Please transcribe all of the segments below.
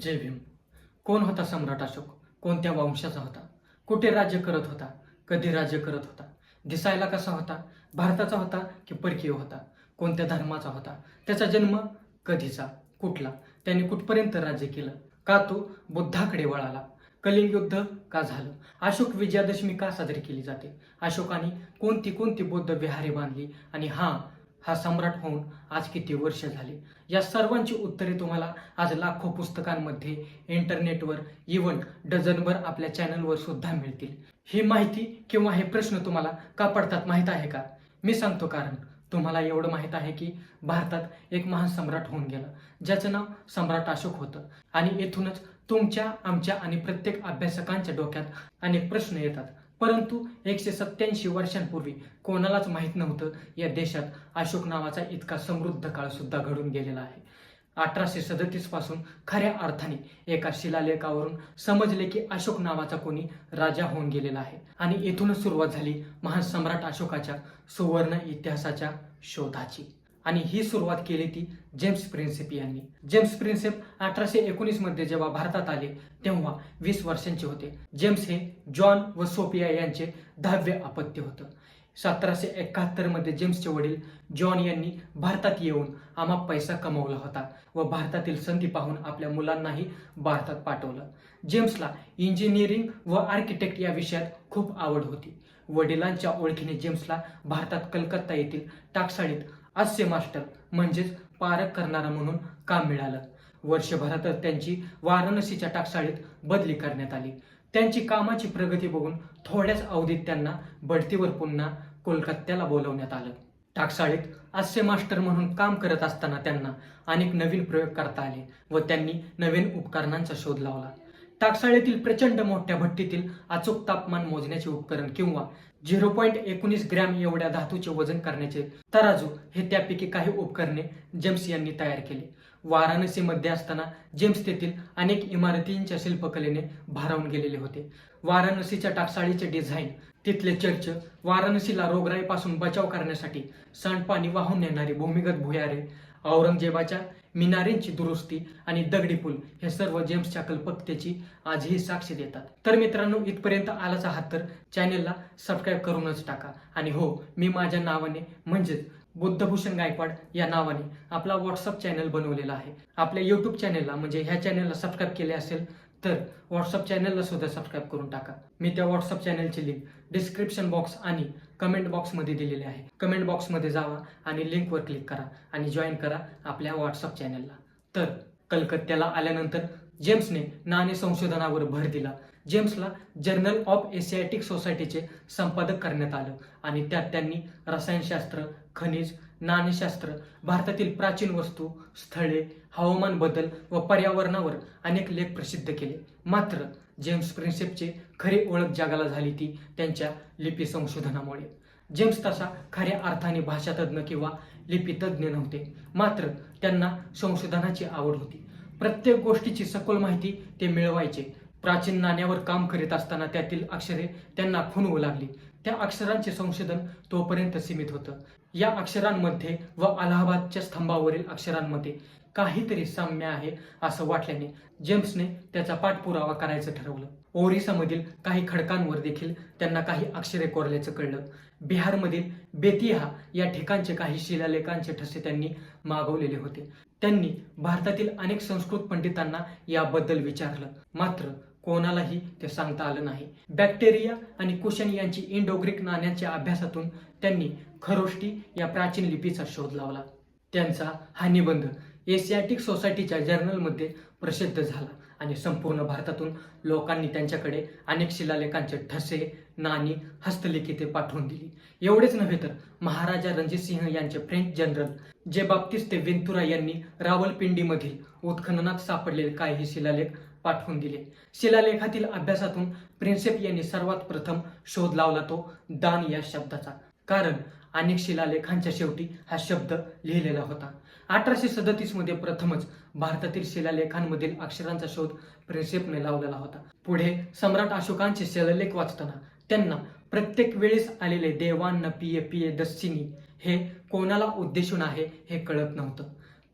जय भीम. कोण होता सम्राट अशोक? कोणत्या वंशाचा होता? कुठे राज्य करत होता? कधी राज्य करत होता? दिसायला कसा होता? भारताचा होता की परकीय होता? कोणत्या धर्माचा होता? त्याचा जन्म कधीचा? कुठला? त्याने कुठपर्यंत राज्य केलं? का तो बुद्धाकडे वळाला? कलिंग युद्ध का झालं? अशोक विजयादशमी का साजरी केली जाते? अशोकाने कोणती कोणती बौद्ध विहारे बांधली? आणि हा हा सम्राट होऊन आज किती वर्ष झाले? या सर्वांची उत्तरे तुम्हाला आज लाखो पुस्तकांमध्ये इंटरनेटवर इव्हन डझनभर आपल्या चॅनलवर सुद्धा मिळतील. ही माहिती किंवा हे प्रश्न तुम्हाला का पडतात माहीत आहे का? मी सांगतो कारण तुम्हाला एवढं माहीत आहे की भारतात एक महान सम्राट होऊन गेला ज्याचं नाव सम्राट अशोक होतं. आणि येथूनच तुमच्या आमच्या आणि प्रत्येक अभ्यासकांच्या डोक्यात अनेक प्रश्न येतात. परंतु एकशे सत्याऐंशी वर्षांपूर्वी कोणालाच माहीत नव्हतं या देशात अशोक नावाचा इतका समृद्ध काळ सुद्धा घडून गेलेला आहे. अठराशे सदतीसपासून खऱ्या अर्थाने एका शिलालेखावरून समजले की अशोक नावाचा कोणी राजा होऊन गेलेला आहे आणि इथूनच सुरुवात झाली महान सम्राट अशोकाच्या सुवर्ण इतिहासाच्या शोधाची. आणि ही सुरुवात केली ती जेम्स प्रिन्सेप यांनी. जेम्स प्रिन्सेप अठराशे एकोणीसमध्ये जेव्हा भारतात आले तेव्हा वीस वर्षांचे होते. जेम्स हे जॉन व सोफिया यांचे दहावे अपत्य होतं. सतराशे एकाहत्तरमध्ये जेम्सचे वडील जॉन यांनी भारतात येऊन आम्हा पैसा कमवला होता व भारतातील संधी पाहून आपल्या मुलांनाही भारतात पाठवलं. जेम्सला इंजिनिअरिंग व आर्किटेक्ट या विषयात खूप आवड होती. वडिलांच्या ओळखीने जेम्सला भारतात कलकत्ता येथील टाकसाळीत हास्य मास्टर म्हणजेच पारख करणारा म्हणून काम मिळालं. वर्षभरातच त्यांची वाराणसीच्या टाकशाळेत बदली करण्यात आली. त्यांची कामाची प्रगती बघून थोड्याच अवधीत त्यांना बढतीवर पुन्हा कोलकात्याला बोलवण्यात आलं. टाकशाळेत हास्य मास्टर म्हणून काम करत असताना त्यांना अनेक नवीन प्रयोग करता आले व त्यांनी नवीन उपकरणांचा शोध लावला. टाकसाळेतील प्रचंड मोठ्या भट्टीतील अचूक तापमान मोजण्याचे उपकरण किंवा झिरो पॉईंट एकोणीस ग्रॅम एवढ्या धातूचे वजन करण्याचे तराजू हे त्यापैकी काही उपकरणे जेम्स यांनी तयार केली. वाराणसीमध्ये असताना जेम्स तेथील अनेक इमारतींच्या शिल्पकलेने भारावून गेलेले होते. वाराणसीच्या टाकसाळीचे डिझाईन तिथले चर्च वाराणसीला रोगराईपासून बचाव करण्यासाठी सांडपाणी वाहून नेणारी भूमिगत भुयारे औरंगजेबाच्या मिनारेंची दुरुस्ती आणि दगडी पूल हे सर्व जेम्सच्या कल्पकतेची आजही साक्ष देतात. तर मित्रांनो इथपर्यंत आलाच आहात तर चॅनेलला सबस्क्राईब करूनच टाका. आणि हो मी माझ्या नावाने म्हणजेच बुद्धभूषण गायकवाड या नावाने आपला व्हॉट्सअप चॅनल बनवलेला आहे. आपल्या यूट्यूब चॅनेलला म्हणजे ह्या चॅनेलला सबस्क्राईब केले असेल तर व्हॉट्सअप चॅनलला सुद्धा सबस्क्राईब करून टाका. मी त्या व्हॉट्सअप चॅनलची लिंक डिस्क्रिप्शन बॉक्स आणि कमेंट बॉक्समध्ये दिलेली आहे. कमेंट बॉक्समध्ये जावा आणि लिंकवर क्लिक करा आणि जॉईन करा आपल्या व्हॉट्सअप चॅनलला तर कलकत्त्याला आल्यानंतर जेम्सने नाणे संशोधनावर भर दिला. जेम्सला जर्नल ऑफ एशियाटिक सोसायटीचे संपादक करण्यात आलं आणि त्यात त्यांनी रसायनशास्त्र खनिज नाणेशास्त्र भारतातील प्राचीन वस्तू स्थळे हवामान बदल व पर्यावरणावर अनेक लेख प्रसिद्ध केले. मात्र जेम्स प्रिन्सेपचे खरी ओळख जगाला झाली ती त्यांच्या लिपी संशोधनामुळे. जेम्स तसा खऱ्या अर्थाने भाषातज्ञ किंवा लिपीतज्ञ नव्हते. मात्र त्यांना संशोधनाची आवड होती. प्रत्येक गोष्टीची सखोल माहिती ते मिळवायचे. प्राचीन नाण्यावर काम करीत असताना त्यातील अक्षरे त्यांना खुणवू लागली. त्या अक्षरांचे संशोधन तोपर्यंत सीमित होतं. या अक्षरांमध्ये व अलाहाबादच्या स्तंभावरील अक्षरांमध्ये काहीतरी साम्य आहे असं वाटल्याने जेम्सने त्याचा पाठपुरावा करायचं ठरवलं. ओरिसामधील काही खडकांवर देखील त्यांना काही अक्षरे कोरल्याचं कळलं. बिहारमधील बेतिहा या ठिकाणचे काही शिलालेखांचे ठसे त्यांनी मागवलेले होते. त्यांनी भारतातील अनेक संस्कृत पंडितांना याबद्दल विचारलं. मात्र कोणालाही ते सांगता आलं नाही. बॅक्टेरिया आणि कुशन यांची इंडोग्रिक नाण्यांच्या अभ्यासातून त्यांनी खरोष्टी या प्राचीन लिपीचा शोध लावला. त्यांचा हा निबंध एशियाटिक सोसायटीच्या जर्नलमध्ये प्रसिद्ध झाला आणि संपूर्ण भारतातून लोकांनी त्यांच्याकडे अनेक शिलालेखांचे ठसे नाणी हस्तलिखिते पाठवून दिली. एवढेच नव्हे तर महाराजा रणजित सिंह यांचे फ्रेंच जनरल जे बाप्तिस्ते वेंतुरा यांनी रावलपिंडीमधील उत्खननात सापडलेले काही शिलालेख पाठवून दिले. शिलालेखातील अभ्यासातून प्रिन्सेप यांनी सर्वात प्रथम शोध लावला तो दान या शब्दाचा. कारण अनेक शिलालेखांच्या शेवटी हा शब्द लिहिलेला होता. अठराशे सदतीसमध्ये प्रथमच भारतातील शिलालेखांमधील अक्षरांचा शोध प्रिन्सेपने लावलेला होता. पुढे सम्राट अशोकांचे शिलालेख वाचताना त्यांना प्रत्येक वेळेस आलेले देवांना पिये पिये दस्सिनी हे कोणाला उद्देशून आहे हे कळत नव्हतं.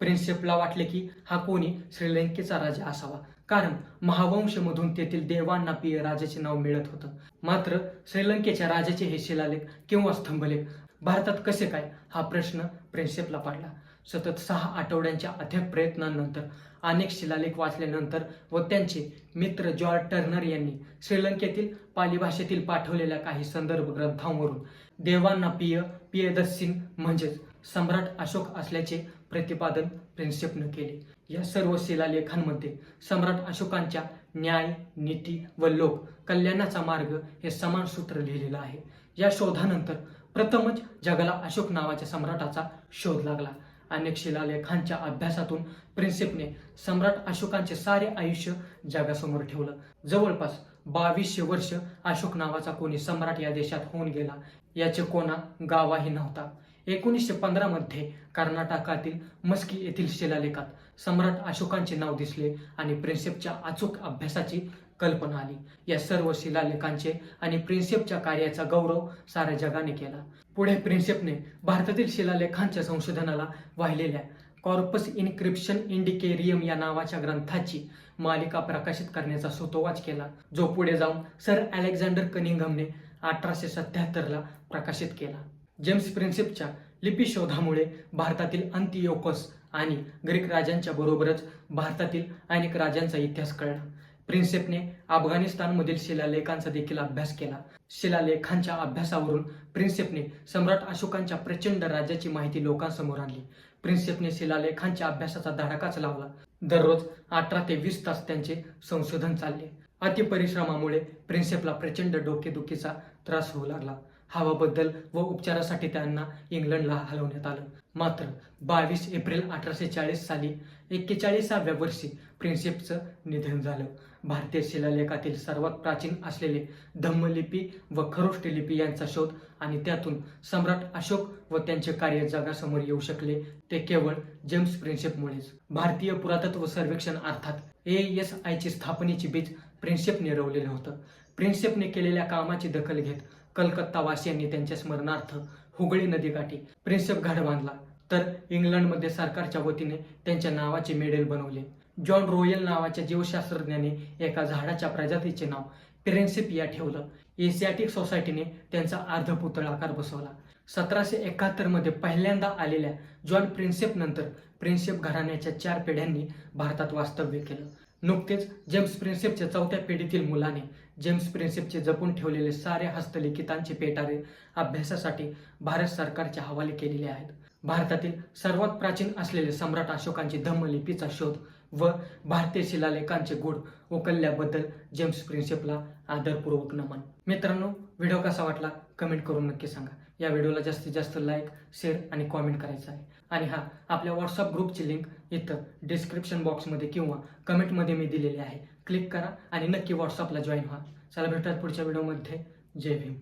प्रिन्सेपला वाटले की हा कोणी श्रीलंकेचा राजा असावा. कारण महावंशमधून तेथील देवांना पिय राजाचे नाव मिळत होतं. मात्र श्रीलंकेच्या राजाचे हे शिलालेख किंवा स्तंभलेख भारतात कसे काय? हा प्रश्न प्रिन्सेपला पडला. सतत सहा आठवड्यांच्या अथक प्रयत्नांनंतर अनेक शिलालेख वाचल्यानंतर व त्यांचे मित्र जॉर्ज टर्नर यांनी श्रीलंकेतील पाली भाषेतील पाठवलेल्या काही संदर्भ ग्रंथांवरून देवांना पिय पियदस्सीन म्हणजेच सम्राट अशोक असल्याचे प्रतिपादन प्रिन्सेपनं केले. या सर्व शिलालेखांमध्ये सम्राट अशोकांच्या न्याय नीती व लोक कल्याणाचा मार्ग हे समान सूत्र लिहिलेलं आहे. या शोधानंतर प्रथमच जगाला अशोक नावाच्या सम्राटाचा शोध लागला. अनेक शिलालेखांच्या अभ्यासातून प्रिन्सिपने सम्राट अशोकांचे सारे आयुष्य जगासमोर ठेवलं. जवळपास बावीसशे वर्ष अशोक नावाचा कोणी सम्राट या देशात होऊन गेला. याचे कोणा गावाही नव्हता. एकोणीसशे पंधरा मध्ये कर्नाटकातील मस्की येथील शिलालेखात सम्राट अशोकांचे नाव दिसले आणि प्रिन्सेपच्या अचूक अभ्यासाची कल्पना आली. या सर्व शिलालेखांचे आणि प्रिन्सेपच्या कार्याचा गौरव साऱ्या जगाने केला. पुढे प्रिन्सेपने भारतातील शिलालेखांच्या संशोधनाला वाहिलेल्या कॉर्पस इनक्रिप्शन इंडिकेरियम या नावाच्या ग्रंथाची मालिका प्रकाशित करण्याचा सुतोवाच केला जो पुढे जाऊन सर अलेक्झांडर कनिंगमने अठराशे सत्याहत्तरला प्रकाशित केला. जेम्स प्रिन्सेपच्या लिपी शोधामुळे भारतातील अंतियोकस आणि ग्रीक राजांच्या बरोबरच भारतातील अनेक राजांचा इतिहास कळला. प्रिन्सेपने अफगाणिस्तानमधील शिलालेखांचा देखील अभ्यास केला. शिलालेखांच्या अभ्यासावरून प्रिन्सेपने सम्राट अशोकांच्या प्रचंड राज्याची माहिती लोकांसमोर आणली. प्रिन्सेपने शिलालेखांच्या अभ्यासाचा धडाकाच लावला. दररोज अठरा ते वीस तास त्यांचे संशोधन चालले. अतिपरिश्रमामुळे प्रिन्सेपला प्रचंड डोकेदुखीचा त्रास होऊ लागला. हवाबद्दल व उपचारासाठी त्यांना इंग्लंडला हलवण्यात आलं. मात्र बावीस एप्रिल अठराशे चाळीस साली एक्केचाळीसाव्या वर्षी प्रिन्सेपचं निधन झालं. भारतीय शिलालेखातील सर्वात प्राचीन असलेले धम्मलिपी व खरोष्टलिपी यांचा शोध आणि त्यातून सम्राट अशोक व त्यांचे कार्य जगासमोर येऊ शकले ते केवळ जेम्स प्रिन्सेपमुळेच. भारतीय पुरातत्व सर्वेक्षण अर्थात ए एस आयची स्थापनेची बीज प्रिन्सेपने रोवलेलं होतं. प्रिन्सेपने केलेल्या कामाची दखल घेत कलकत्तावासियांनी त्यांच्या स्मरणार्थ हुगळी नदीकाठी प्रिन्सेप घाट बांधला. तर इंग्लंडमध्ये सरकारच्या वतीने त्यांच्या नावाचे मेडल बनवले. जॉन रोयल नावाच्या जीवशास्त्रज्ञाने एका झाडाच्या प्रजातीचे नाव प्रिन्सेप या ठेवलं. एशियाटिक सोसायटीने त्यांचा अर्धपुतळ आकार बसवला. सतराशे एकाहत्तरमध्ये पहिल्यांदा आलेल्या जॉन प्रिन्सेप नंतर प्रिन्सेप घराण्याच्या चार पिढ्यांनी भारतात वास्तव्य केलं. नुकतेच जेम्स प्रिन्सेपच्या चौथ्या पिढीतील मुलाने जेम्स प्रिन्सेपचे जपून ठेवलेले सारे हस्तलिखितांचे पेटारे अभ्यासासाठी भारत सरकारच्या हवाले केलेले आहेत. भारतातील सर्वात प्राचीन असलेले सम्राट अशोकांची धम्मलिपीचा शोध व भारतीय शिलालेखांचे गुढ उकलल्याबद्दल जेम्स प्रिन्सेपला आदरपूर्वक नमन. मित्रांनो व्हिडिओ कसा वाटला कमेंट करून नक्की सांगा. या व्हिडिओला जास्तीत जास्त लाईक शेअर आणि कॉमेंट करायचं आहे. आणि हा आपल्या व्हॉट्सअप ग्रुपची लिंक इथं डिस्क्रिप्शन बॉक्समध्ये किंवा कमेंटमध्ये मी दिलेली आहे. क्लिक करा आणि नक्की व्हॉट्सअपला जॉईन व्हा. चला भेटूयात पुढच्या व्हिडिओमध्ये जय भीम.